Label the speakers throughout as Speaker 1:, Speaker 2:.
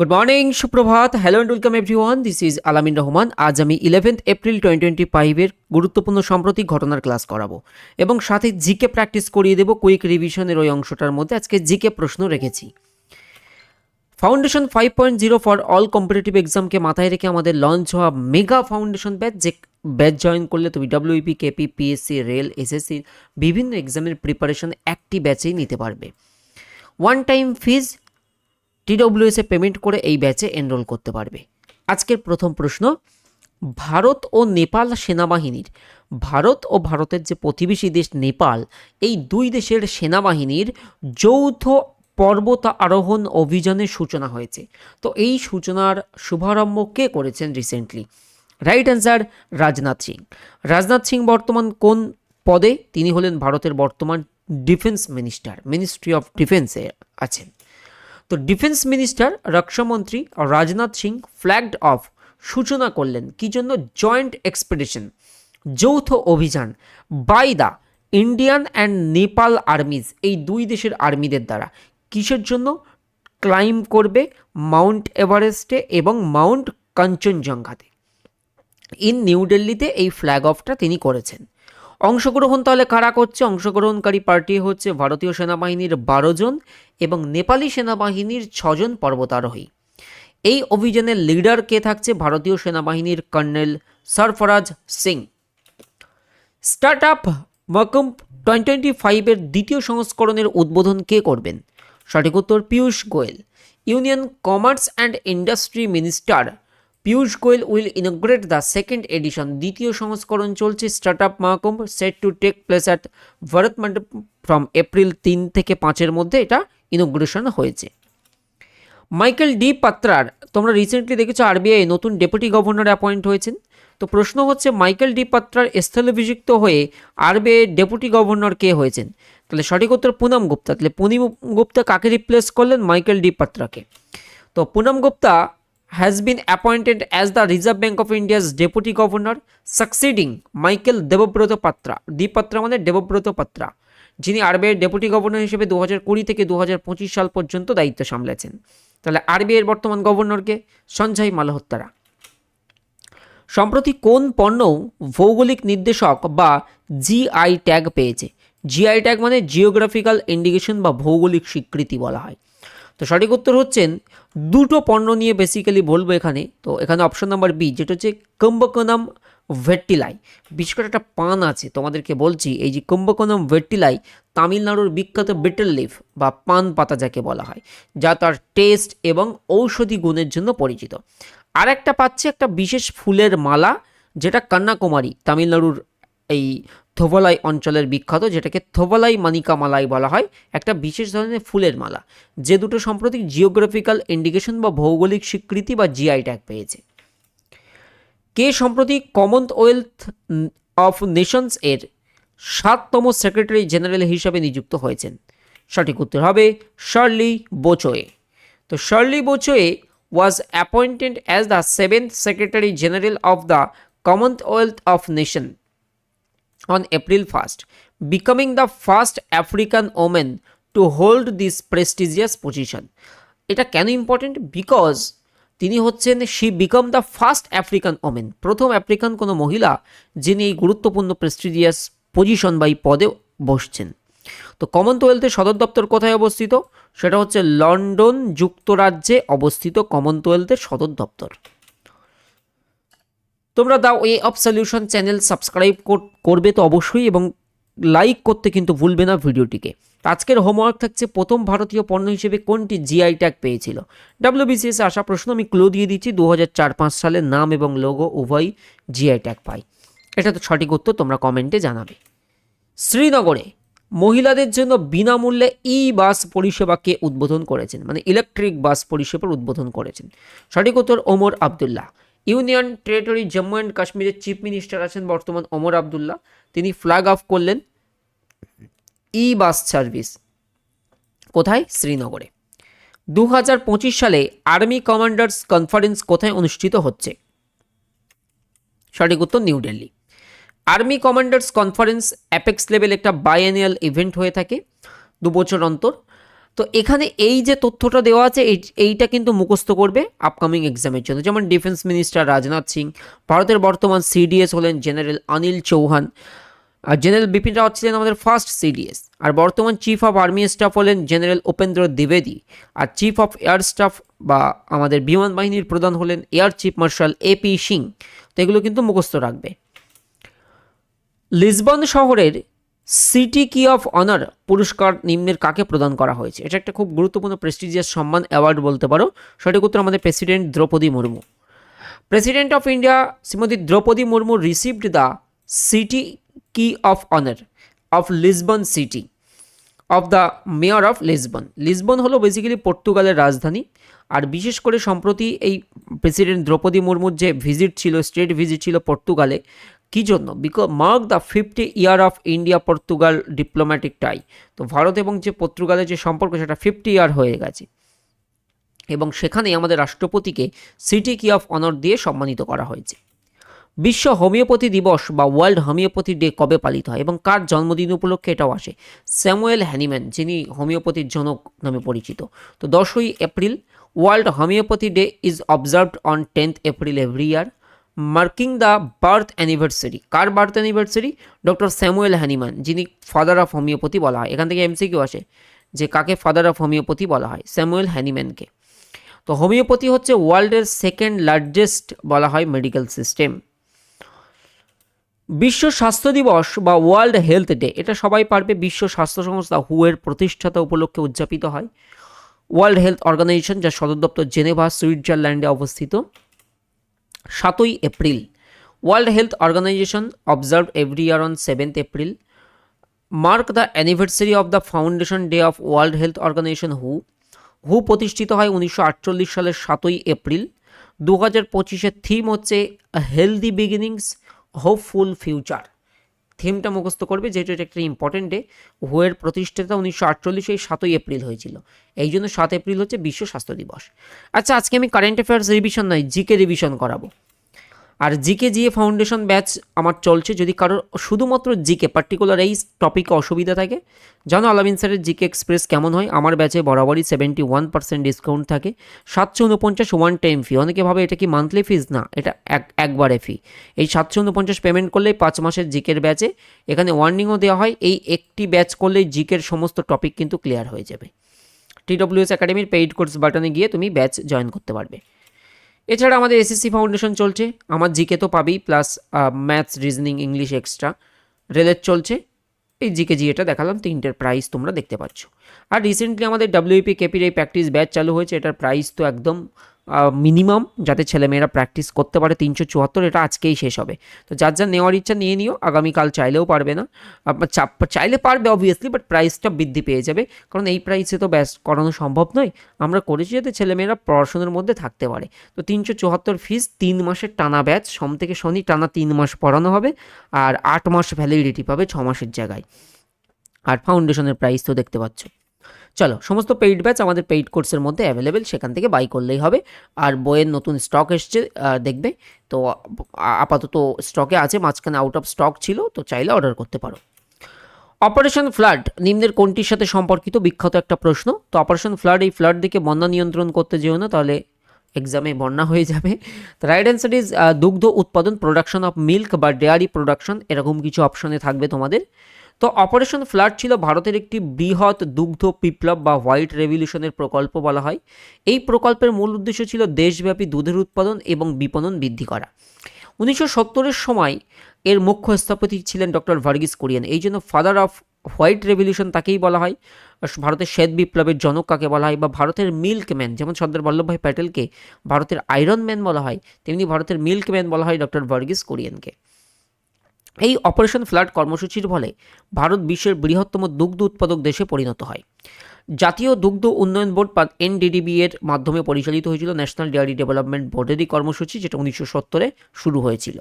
Speaker 1: Good morning সুপ্রভাত। Hello and welcome everyone this is Alamin Rahman আজ আমি eleventh April twenty twenty ফাইভের গুরুত্বপূর্ণ সাম্প্রতিক ঘটনার ক্লাস করাবো এবং সাথে জিকে প্র্যাকটিস করিয়ে দেবো কুইক রিভিশনের ওই অংশটার মধ্যে। আজকে জিকে প্রশ্ন রেখেছি। Foundation five point zero for all competitive এক্সামকে মাথায় রেখে আমাদের লঞ্চ হওয়া মেগা ফাউন্ডেশন ব্যাচ যে ব্যাচ জয়েন করলে তুমি WP KP PSC rail SSC বিভিন্ন এক্সামের প্রিপারেশন একটি ব্যাচেই নিতে পারবে। ওয়ান টাইম ফিজ টিডব্লিউএস এ পেমেন্ট করে এই ব্যাচে এনরোল করতে পারবে। আজকের প্রথম প্রশ্ন, ভারত ও নেপাল সেনাবাহিনীর, ভারত ও ভারতের যে প্রতিবেশী দেশ নেপাল, এই দুই দেশের সেনাবাহিনীর যৌথ পর্বত আরোহণ অভিযানের সূচনা হয়েছে। তো এই সূচনার শুভারম্ভ কে করেছেন recently right answer Rajnath Singh. Rajnath Singh বর্তমান কোন পদে? তিনি হলেন ভারতের বর্তমান ডিফেন্স মিনিস্টার মিনিস্ট্রি অফ ডিফেন্সে আছেন। তো ডিফেন্স মিনিস্টার, রক্ষামন্ত্রী রাজনাথ সিং ফ্ল্যাগড অফ সূচনা করলেন। কি জন্য? Joint expedition. যৌথ অভিযান। By the Indian and Nepal armies এই দুই দেশের আর্মিদের দ্বারা। কিসের জন্য? ক্লাইম করবে মাউন্ট এভারেস্টে এবং মাউন্ট কাঞ্চনজঙ্ঘাতে ইন নিউ দিল্লিতে এই ফ্ল্যাগ অফটা তিনি করেছেন। অংশগ্রহণ তাহলে কারা করছে? অংশগ্রহণকারী পার্টি হচ্ছে ভারতীয় সেনাবাহিনীর বারো জন এবং নেপালি সেনাবাহিনীর ছজন পর্বতারোহী। এই অভিযানের লিডার কে থাকছে ভারতীয় সেনাবাহিনীর colonel Sarfaraz Singh. Start up মকম twenty twenty ফাইভের দ্বিতীয় সংস্করণের উদ্বোধন কে করবেন? সঠিক উত্তর Piyush Goyal. Union commerce and industry minister Piyush Goyal will inaugurate the second edition দ্বিতীয় সংস্করণ চলছে start up Mahakumbh set to take place at Bharat Mandapam from April তিন থেকে পাঁচের মধ্যে এটা ইনগ্রেশন হয়েছে মাইকেল ডি পাত্রার তোমরা রিসেন্টলি দেখেছ আরবিআই নতুন ডেপুটি গভর্নর অ্যাপয়েন্ট হয়েছেন তো প্রশ্ন হচ্ছে মাইকেল ডি পাত্রার স্থলাভিষিক্ত হয়ে আরবিআই ডেপুটি গভর্নর কে হয়েছেন তাহলে সঠিক উত্তর পুনম গুপ্তা তাহলে পুনিম গুপ্তা কাকে রিপ্লেস করলেন মাইকেল ডি পাত্রাকে তো Poonam Gupta been appointed as the Reserve Bank of India's deputy governor succeeding Michael Debabrata Patra D Patra মানে দেবব্রত পাত্রা যিনি আরবিআইয়ের ডেপুটি গভর্নর হিসেবে দু হাজার কুড়ি থেকে দু হাজার পঁচিশ সাল পর্যন্ত দায়িত্ব সামলেছেন। তাহলে আরবিআইয়ের বর্তমান গভর্নরকে সঞ্জয় মালহোত্তারা সম্প্রতি কোন পণ্য ভৌগোলিক নির্দেশক বা জিআই ট্যাগ পেয়েছে? জিআই ট্যাগ মানে জিওগ্রাফিক্যাল ইন্ডিকেশন বা ভৌগোলিক স্বীকৃতি বলা হয়। তো সঠিক উত্তর হচ্ছেন, দুটো পণ্য নিয়ে বেসিক্যালি বলব এখানে। তো এখানে অপশন নাম্বার বি যেটা হচ্ছে কুম্ভকোনাম ভেট্টিলাই বিশেষ করে একটা পান আছে, তোমাদেরকে বলছি, এই যে কুম্ভকোনাম ভেট্টিলাই তামিলনাড়ুর বিখ্যাত বিটেল লিফ বা পান পাতা যাকে বলা হয়, যা তার টেস্ট এবং ঔষধি গুণের জন্য পরিচিত। আর একটা পাচ্ছে একটা বিশেষ ফুলের মালা, যেটা কন্যাকুমারী, তামিলনাড়ুর এই থোভালাই অঞ্চলের বিখ্যাত, যেটাকে থোভালাই মানিকা মালাই বলা হয়, একটা বিশেষ ধরনের ফুলের মালা, যে দুটো সম্প্রতি জিওগ্রাফিক্যাল ইন্ডিকেশন বা ভৌগোলিক স্বীকৃতি বা জিআই ট্যাগ পেয়েছে। কে সম্প্রতি কমনওয়েলথ অফ নেশনস এর সাততম সেক্রেটারি জেনারেল হিসাবে নিযুক্ত হয়েছেন? সঠিক উত্তর হবে শার্লি বোচোয়ে। তো Shirley Botchwey was appointed as the seventh secretary general of the Commonwealth of nation on April 1st, becoming the first African woman to hold this prestigious position. এটা কেন important because তিনি হচ্ছেন she became the first African women প্রথম African কোনো মহিলা যিনি এই গুরুত্বপূর্ণ প্রেস্টিজিয়াস পজিশন বা এই পদে বসছেন। তো কমনওয়েলথের সদর দপ্তর কোথায় অবস্থিত? সেটা হচ্ছে লন্ডন যুক্তরাজ্যে অবস্থিত কমনওয়েলথের সদর দপ্তর। তোমরা দাও way of solution channel subscribe করবে তো অবশ্যই এবং লাইক করতে কিন্তু ভুলবে না ভিডিওটিকে। আজকের হোমওয়ার্ক থাকছে প্রথম ভারতীয় পণ্য হিসেবে কোনটি জিআই ট্যাগ পেয়েছিল। ডাব্লিউবিসিএস আসা প্রশ্ন আমি ক্লো দিয়ে দিচ্ছি দু হাজার সালের নাম এবং লোগো উভয় জিআই ট্যাগ পাই। এটা তো সঠিক উত্তর, তোমরা কমেন্টে জানাবে। শ্রীনগরে মহিলাদের জন্য বিনামূল্যে ই বাস পরিষেবাকে উদ্বোধন করেছেন মানে ইলেকট্রিক বাস পরিষেবার উদ্বোধন করেছেন। সঠিক উত্তর Omar Abdullah. Union territory Jammu and কাশ্মীরের চিফ মিনিস্টার আছেন বর্তমান ওমর আবদুল্লাহ। তিনি ফ্ল্যাগ অফ করলেন ই বাস সার্ভিস কোথায়? শ্রীনগরে। দু হাজার পঁচিশ সালে আর্মি কমান্ডার্স কনফারেন্স কোথায় অনুষ্ঠিত হচ্ছে? সঠিক উত্তর New Delhi army commanders conference apex level একটা বায়ানিয়াল ইভেন্ট হয়ে থাকে দু বছর অন্তর। তো এখানে এই যে তথ্যটা দেওয়া আছে, এই- এইটা কিন্তু মুখস্থ করবে আপকামিং এক্সামের জন্য। যেমন ডিফেন্স মিনিস্টার রাজনাথ সিং, ভারতের বর্তমান সিডিএস হলেন জেনারেল অনিল চৌহান আর জেনারেল বিপিন রাওয়াত ছিলেন আমাদের ফার্স্ট সিডিএস আর বর্তমান চিফ অফ আর্মি স্টাফ হলেন জেনারেল উপেন্দ্র দ্বিবেদী। আর চিফ অফ এয়ার স্টাফ বা আমাদের বিমান বাহিনীর প্রধান হলেন air chief marshal AP Singh তো এগুলো কিন্তু মুখস্থ রাখবে। লিসবন শহরের সিটি কি অফ অনার পুরস্কার নিম্নের কাকে প্রদান করা হয়েছে? এটা একটা খুব গুরুত্বপূর্ণ প্রেস্টিজিয়াস সম্মান অ্যাওয়ার্ড বলতে পারো। সঠিক উত্তর আমাদের president Droupadi Murmu. President of India Shrimati Droupadi Murmu received the city key of honour of Lisbon city of the mayor of Lisbon Lisbon হলো বেসিক্যালি পর্তুগালের রাজধানী। আর বিশেষ করে সম্প্রতি এই প্রেসিডেন্ট দ্রৌপদী মুর্মুর যে ভিজিট ছিল স্টেট ভিজিট ছিল পর্তুগালে কী জন্য? Because mark the fifty year of India Portugal diplomatic tie তো ভারত এবং যে পর্তুগালের যে সম্পর্ক, সেটা ফিফটি ইয়ার হয়ে গেছে। এবং সেখানেই আমাদের রাষ্ট্রপতিকে সিটি কি অফ অনার দিয়ে সম্মানিত করা হয়েছে। বিশ্ব হোমিওপ্যাথি দিবস বা ওয়ার্ল্ড হোমিওপ্যাথি ডে কবে পালিত হয় এবং কার জন্মদিন উপলক্ষে এটাও আসে? স্যামুয়েল হ্যানিম্যান, যিনি হোমিওপ্যাথির জনক নামে পরিচিত। তো দশই April world homeopathy day is observed on tenth April every year marking the birth anniversary. Car birth anniversary? Doctor Samuel Hahnemann যিনি ফাদার অফ হোমিওপ্যাথি বলা হয়। এখান থেকে এমসিকিউ আসে যে কাকে ফাদার অফ হোমিওপ্যাথি বলা হয়, স্যামুয়েল হ্যানিম্যানকে তো হোমিওপ্যাথি হচ্ছে ওয়ার্ল্ডের সেকেন্ড লার্জেস্ট বলা হয় মেডিকেল সিস্টেম। বিশ্ব স্বাস্থ্য দিবস বা ওয়ার্ল্ড হেলথ ডে, এটা সবাই পারবে। বিশ্ব স্বাস্থ্য সংস্থা হু এর প্রতিষ্ঠাতা উপলক্ষে উদযাপিত হয়। ওয়ার্ল্ড হেলথ অর্গানাইজেশন, যার সদর দপ্তর জেনেভা, সুইজারল্যান্ডে অবস্থিত। সাতই April world health organisation observe every year on seventh April mark the anniversary of the foundation day of world health organisation হু হু প্রতিষ্ঠিত হয় উনিশশো আটচল্লিশ সালের সাতই এপ্রিল, দু হাজার পঁচিশের থিম হচ্ছে হেলদি বিগিনিংস হোপফুল ফিউচার থিমটা মুখস্থ করবে, যেহেতু এটা একটা ইম্পর্টেন্ট ডে হুয়ের প্রতিষ্ঠাতা উনিশশো আটচল্লিশে সাতই এপ্রিল হয়েছিল। এই জন্য সাত এপ্রিল হচ্ছে বিশ্ব স্বাস্থ্য দিবস। আচ্ছা আজকে আমি কারেন্ট অ্যাফেয়ার্স রিভিশন নয় জিকে রিভিশন করাবো। আর জিকে জিএ ফাউন্ডেশন ব্যাচ আমার চলছে যদি কারোর শুধুমাত্র জিকে পার্টিকুলার এই টপিকে অসুবিধা থাকে। জানো আলামিন স্যারের জিকে এক্সপ্রেস কেমন হয়? আমার ব্যাচে বরাবরই সেভেন্টি ওয়ান পার্সেন্ট ডিসকাউন্ট থাকে। সাতশো উনপঞ্চাশ ওয়ান টাইম ফি অনেকে ভাবে এটা কি মান্থলি ফিজ না, এটা এক, একবারে ফি এই সাতশো উনপঞ্চাশ পেমেন্ট করলেই পাঁচ মাসের জিকের ব্যাচে এখানে ওয়ার্নিংও দেওয়া হয়। এই একটি ব্যাচ করলেই জিকের সমস্ত টপিক কিন্তু ক্লিয়ার হয়ে যাবে। টি টিডব্লিউএস একাডেমির পেইড কোর্স বাটনে গিয়ে তুমি ব্যাচ জয়েন করতে পারবে। এছাড়া আমাদের এসএসসি ফাউন্ডেশন চলছে। আমার জিকে তো পাবেই plus maths reasoning English extra রেলের চলছে। এই জিকে জি এটা দেখালাম তিনটের প্রাইস তোমরা দেখতে পাচ্ছ। আর রিসেন্টলি আমাদের ডাব্লিউপি কেপির এই প্র্যাকটিস ব্যাচ চালু হয়েছে, এটার প্রাইস তো একদম মিনিমাম যাতে ছেলেমেয়েরা প্র্যাকটিস করতে পারে তিনশো চুয়াত্তর, এটা আজকেই শেষ হবে। তো যার যার নেওয়ার ইচ্ছা নিয়ে নিও, আগামীকাল চাইলেও পারবে না। আপনার চাপ, চাইলে পারবে অবভিয়াসলি বাট প্রাইসটা বৃদ্ধি পেয়ে যাবে। কারণ এই প্রাইসে তো ব্যাস করানো সম্ভব নয়। আমরা করেছি যাতে ছেলেমেয়েরা পড়াশোনার মধ্যে থাকতে পারে। তো তিনশো চুয়াত্তর ফিস তিন মাসের টানা ব্যাচ সোম থেকে শনি টানা তিন মাস পড়ানো হবে। আর আট মাস ভ্যালিডিটি পাবে ছ মাসের জায়গায়। আর ফাউন্ডেশনের প্রাইস তো দেখতে পাচ্ছ। চলো, সমস্ত পেইড ব্যাচ আমাদের পেইড কোর্সের মধ্যে অ্যাভেলেবেল সেখান থেকে বাই করলেই হবে। আর বইয়ের নতুন স্টক এসছে দেখবে। তো আপাতত স্টকে আছে, মাঝখানে আউট অফ স্টক ছিল, তো চাইলে অর্ডার করতে পারো। অপারেশন ফ্লাড নিম্নের কোনটির সাথে সম্পর্কিত? বিখ্যাত একটা প্রশ্ন। তো অপারেশন ফ্লাড এই ফ্লাড দিকে বন্যা নিয়ন্ত্রণ করতে যেও না, তাহলে এক্সামে বন্যা হয়ে যাবে। রাইট অ্যান্সার ইজ দুগ্ধ উৎপাদন প্রোডাকশন অফ মিল্ক বা ডেয়ারি প্রোডাকশন এরকম কিছু অপশনে থাকবে তোমাদের। তো অপারেশন ফ্লাড ছিল ভারতের একটি বৃহৎ দুগ্ধ বিপ্লব বা হোয়াইট রেভলিউশনের প্রকল্প বলা হয়। এই প্রকল্পের মূল উদ্দেশ্য ছিল দেশব্যাপী দুধের উৎপাদন এবং বিপণন বৃদ্ধি করা। উনিশশো সত্তরের সময় এর মুখ্য স্থপতি ছিলেন ডক্টর ভার্গিস কোরিয়ান। এই জন্য ফাদার অফ হোয়াইট রেভলিউশন তাকেই বলা হয়। ভারতের শ্বেত বিপ্লবের জনক কাকে বলা হয় বা ভারতের মিল্কম্যান, যেমন সর্দার বল্লভভাই প্যাটেলকে ভারতের আয়রন ম্যান বলা হয়, তেমনি ভারতের মিল্কম্যান বলা হয় ডক্টর ভার্গিস কোরিয়ানকে। এই অপারেশন ফ্লাড কর্মসূচির ফলে ভারত বিশ্বের বৃহত্তম দুগ্ধ উৎপাদক দেশে পরিণত হয়। জাতীয় দুগ্ধ উন্নয়ন বোর্ড, বা এনডিডিবি, এর মাধ্যমে পরিচালিত হয়েছিল ন্যাশনাল ডেয়ারি ডেভেলপমেন্ট বোর্ডেরই কর্মসূচি, যেটা উনিশশো সত্তরে শুরু হয়েছিল।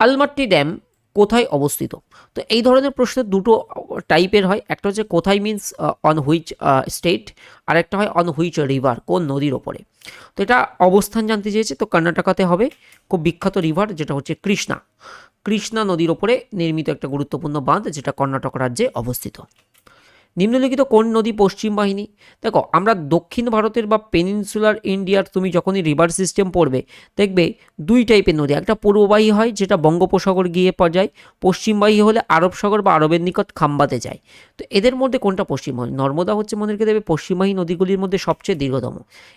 Speaker 1: আলমাট্টি ড্যাম কোথায় অবস্থিত? তো এই ধরনের প্রশ্নের দুটো টাইপের হয়। একটা হচ্ছে, কোথায় মিন্স অন হুইচ স্টেট আর একটা হয় অন হুইচ রিভার কোন নদীর ওপরে? তো এটা অবস্থান জানতে চেয়েছে, তো কর্ণাটকাতে হবে। খুব বিখ্যাত রিভার যেটা হচ্ছে কৃষ্ণা। কৃষ্ণা নদীর ওপরে নির্মিত একটা গুরুত্বপূর্ণ বাঁধ, যেটা কর্ণাটক রাজ্যে অবস্থিত। নিম্নলিখিত কোন নদী পশ্চিম বাহিনী? দেখো, আমরা দক্ষিণ ভারতের বা পেনিনসুলার ইন্ডিয়ার তুমি যখনই রিভার সিস্টেম পড়বে, দেখবে দুই টাইপের নদী। একটা পূর্ববাহী হয়, যেটা বঙ্গোপসাগর গিয়ে যায়, পশ্চিমবাহী হলে আরব সাগর বা আরবের নিকট খাম্বাতে যায়। তো এদের মধ্যে কোনটা পশ্চিমবাহী নর্মদা হচ্ছে মনে রেখে দেবে, পশ্চিমবাহী নদীগুলির মধ্যে সবচেয়ে দীর্ঘতম।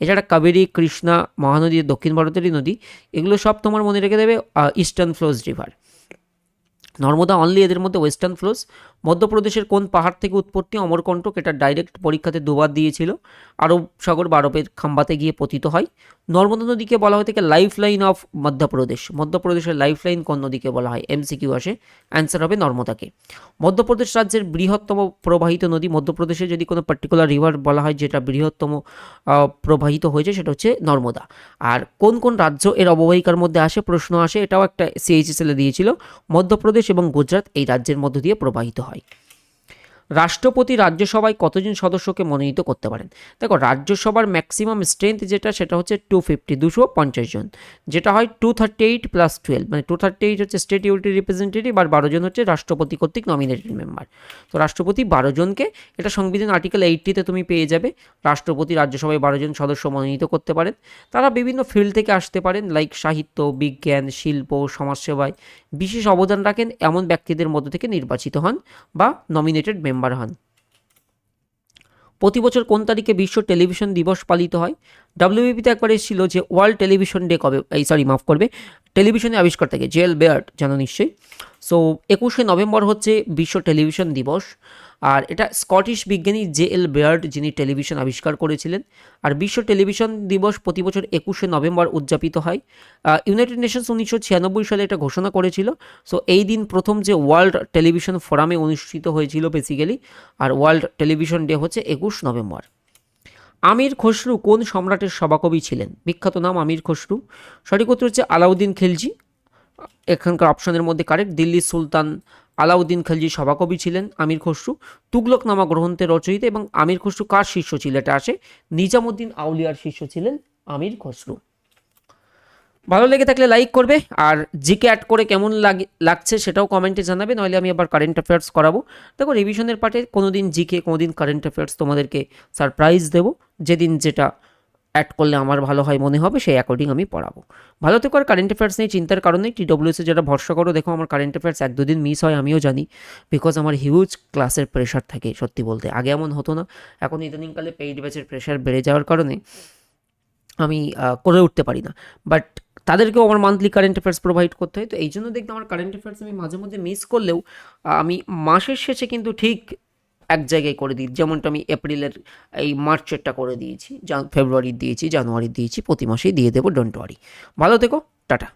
Speaker 1: এছাড়া কাবেরী, কৃষ্ণা, মহানদী, দক্ষিণ ভারতেরই নদী। এগুলো সব তোমার মনে রেখে দেবে eastern flows river Narmada only এদের মধ্যে ওয়েস্টার্ন ফ্লোস মধ্যপ্রদেশের কোন পাহাড় থেকে উৎপত্তি অমরকণ্টক এটা ডাইরেক্ট পরীক্ষাতে দুবার দিয়েছিল। আরব সাগর বা আরবের খাম্বাতে গিয়ে পতিত হয়। নর্মদা নদীকে বলা হয় থেকে লাইফ লাইন অফ মধ্যপ্রদেশ। মধ্যপ্রদেশের লাইফ লাইন কোন নদীকে বলা হয়? এমসিকিউ আসে। অ্যান্সার হবে নর্মদাকে। মধ্যপ্রদেশ রাজ্যের বৃহত্তম প্রবাহিত নদী মধ্যপ্রদেশে যদি কোনো পার্টিকুলার রিভার বলা হয় যেটা বৃহত্তম প্রবাহিত হয়েছে সেটা হচ্ছে নর্মদা। আর কোন কোন রাজ্য এর অববাহিকার মধ্যে আসে? প্রশ্ন আসে। এটাও একটা সিএইচএসএল দিয়েছিল। মধ্যপ্রদেশ এবং গুজরাট এই রাজ্যের মধ্য দিয়ে প্রবাহিত হয়। like. রাষ্ট্রপতি রাজ্যসভায় কতজন সদস্যকে মনোনীত করতে পারেন? দেখো, রাজ্যসভার ম্যাক্সিমাম স্ট্রেংথ যেটা, সেটা হচ্ছে টু ফিফটি দুশো পঞ্চাশ জন। যেটা হয় two thirty eight plus twelve মানে টু থার্টি এইট হচ্ছে স্টেট ইউনিটি রিপ্রেজেন্টেটিভ আর বারো জন হচ্ছে রাষ্ট্রপতি কর্তৃক নমিনেটেড মেম্বার তো রাষ্ট্রপতি বারো জনকে, এটা সংবিধান আর্টিকেল এইটটিতে তুমি পেয়ে যাবে। রাষ্ট্রপতি রাজ্যসভায় বারো জন সদস্য মনোনীত করতে পারেন। তারা বিভিন্ন ফিল্ড থেকে আসতে পারেন লাইক সাহিত্য, বিজ্ঞান, শিল্প, সমাজসেবায়। বিশেষ অবদান রাখেন এমন ব্যক্তিদের মধ্য থেকে নির্বাচিত হন বা নমিনেটেড মেম্বার হন। প্রতি বছর কোন তারিখে বিশ্ব টেলিভিশন দিবস পালিত হয়? ডাব্লিউবিপিতে একবার এসেছিল যে ওয়ার্ল্ড টেলিভিশন ডে কবে এই সরি মাফ করবে। টেলিভিশনের আবিষ্কার থেকে জেল বেয়ার্ড, জানো নিশ্চয়ই। সো একুশে নভেম্বর হচ্ছে বিশ্ব টেলিভিশন দিবস। আর এটা স্কটিশ বিজ্ঞানী জে এল বেয়ার্ড যিনি টেলিভিশন আবিষ্কার করেছিলেন। আর বিশ্ব টেলিভিশন দিবস প্রতি বছর একুশে নভেম্বর উদযাপিত হয়। ইউনাইটেড নেশনস উনিশশো ছিয়ানব্বই সালে এটা ঘোষণা করেছিল। সো এই দিন প্রথম যে ওয়ার্ল্ড টেলিভিশন ফোরামে অনুষ্ঠিত হয়েছিল বেসিক্যালি আর ওয়ার্ল্ড টেলিভিশন ডে হচ্ছে একুশ নভেম্বর। আমির খসরু কোন সম্রাটের সভাকবি ছিলেন? বিখ্যাত নাম আমির খসরু। সঠিক উত্তর হচ্ছে আলাউদ্দিন খিলজি। এখানকার অপশনের মধ্যে কারেক্ট দিল্লির সুলতান আলাউদ্দিন খিলজি সভাকবি ছিলেন আমির খসরু। তুগলক নামা গ্রন্থের রচয়িতা এবং আমির খসরু কার শিষ্য ছিল? এটা আসে নিজামুদ্দিন আউলিয়ার শিষ্য ছিলেন আমির খসরু। ভালো লেগে থাকলে লাইক করবে, আর জিকে অ্যাড করে কেমন লাগে, লাগছে সেটাও কমেন্টে জানাবে নইলে আমি আবার কারেন্ট অ্যাফেয়ার্স করাবো। দেখো রিভিশনের পার্টে কোনো দিন জিকে কোনো দিন কারেন্ট অ্যাফেয়ার্স তোমাদেরকে সারপ্রাইজ দেবো। যেদিন যেটা অ্যাড করলে আমার ভালো হয় মনে হবে, সেই অ্যাকর্ডিং আমি পড়াবো। ভালো থেকো, আর কারেন্ট অ্যাফেয়ার্স নিয়ে চিন্তার কারণে টিডব্লিউএসে যারা ভরসা করো, দেখো আমার কারেন্ট অ্যাফেয়ার্স এক দুদিন মিস হয়, আমিও জানি। বিকজ আমার হিউজ ক্লাসের প্রেশার থাকে, সত্যি বলতে। আগে এমন হতো না। এখন ইদানিংকালে পেইড ব্যাচের প্রেশার বেড়ে যাওয়ার কারণে আমি করে উঠতে পারি না। বাট তাদেরকেও আমার মান্থলি কারেন্ট অ্যাফেয়ার্স প্রোভাইড করতে হয়। তো এই জন্য দেখতে আমার কারেন্ট অ্যাফেয়ার্স আমি মাঝে মধ্যে মিস করলেও আমি মাসের শেষে কিন্তু ঠিক এক জায়গায় করে দিই। যেমনটা আমি এপ্রিলের এই মার্চেরটা করে দিয়েছি ফেব্রুয়ারির দিয়েছি, জানুয়ারির দিয়েছি, প্রতি মাসেই দিয়ে দেবো ডোন্ট ওয়ারি ভালো থেকো, টাটা।